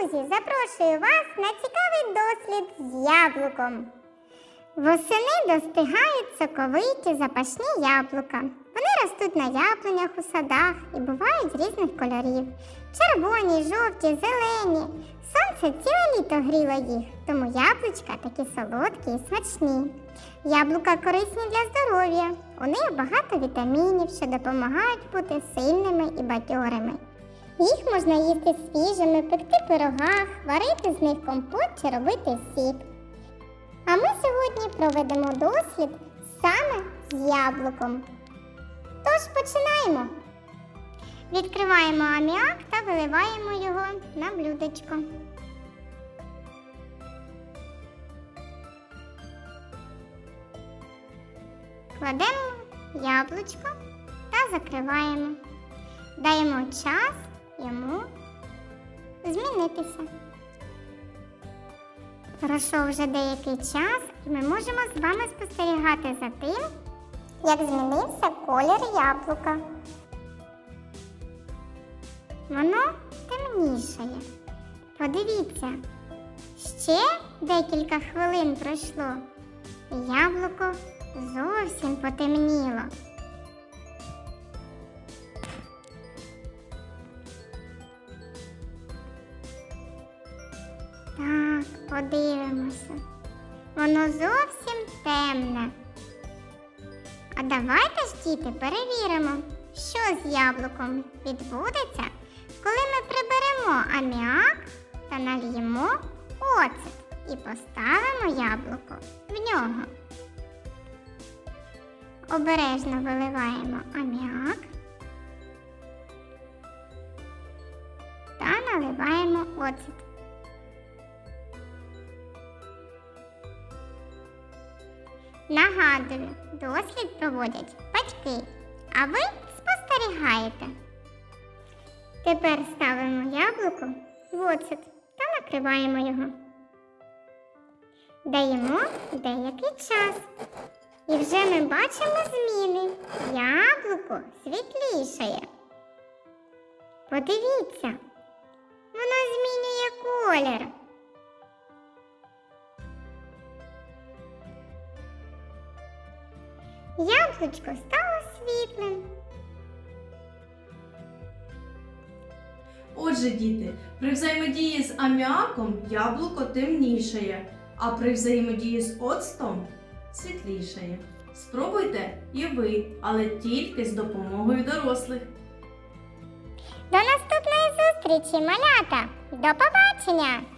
Друзі, запрошую вас на цікавий дослід з яблуком. Восени достигають соковиті запашні яблука. Вони ростуть на яблунях у садах і бувають різних кольорів: червоні, жовті, зелені. Сонце ціле літо гріло їх, тому яблучка такі солодкі і смачні. Яблука корисні для здоров'я. У них багато вітамінів, що допомагають бути сильними і бадьорими. Їх можна їсти свіжими, пекти в пирогах, варити з них компот чи робити сік. А ми сьогодні проведемо дослід саме з яблуком. Тож починаємо. Відкриваємо аміак та виливаємо його на блюдечко. Кладемо яблучко та закриваємо. Даємо час йому змінитися. Пройшов вже деякий час, і ми можемо з вами спостерігати за тим, як змінився колір яблука. Воно темнішає. Подивіться, ще декілька хвилин пройшло, і яблуко зовсім потемніло. Так, подивимося. Воно зовсім темне. А давайте ж, діти, перевіримо, що з яблуком відбудеться, коли ми приберемо аміак та нальємо оцет і поставимо яблуко в нього. Обережно виливаємо аміак та наливаємо оцет. Нагадую, дослід проводять батьки, а ви спостерігаєте. Тепер ставимо яблуко в оцет та накриваємо його. Даємо деякий час. І вже ми бачимо зміни. Яблуко світлішає. Подивіться, воно змінює колір. Яблучко стало світлим. Отже, діти, при взаємодії з аміаком яблуко темнішає, а при взаємодії з оцтом світлішає. Спробуйте і ви, але тільки з допомогою дорослих. До наступної зустрічі, малята! До побачення!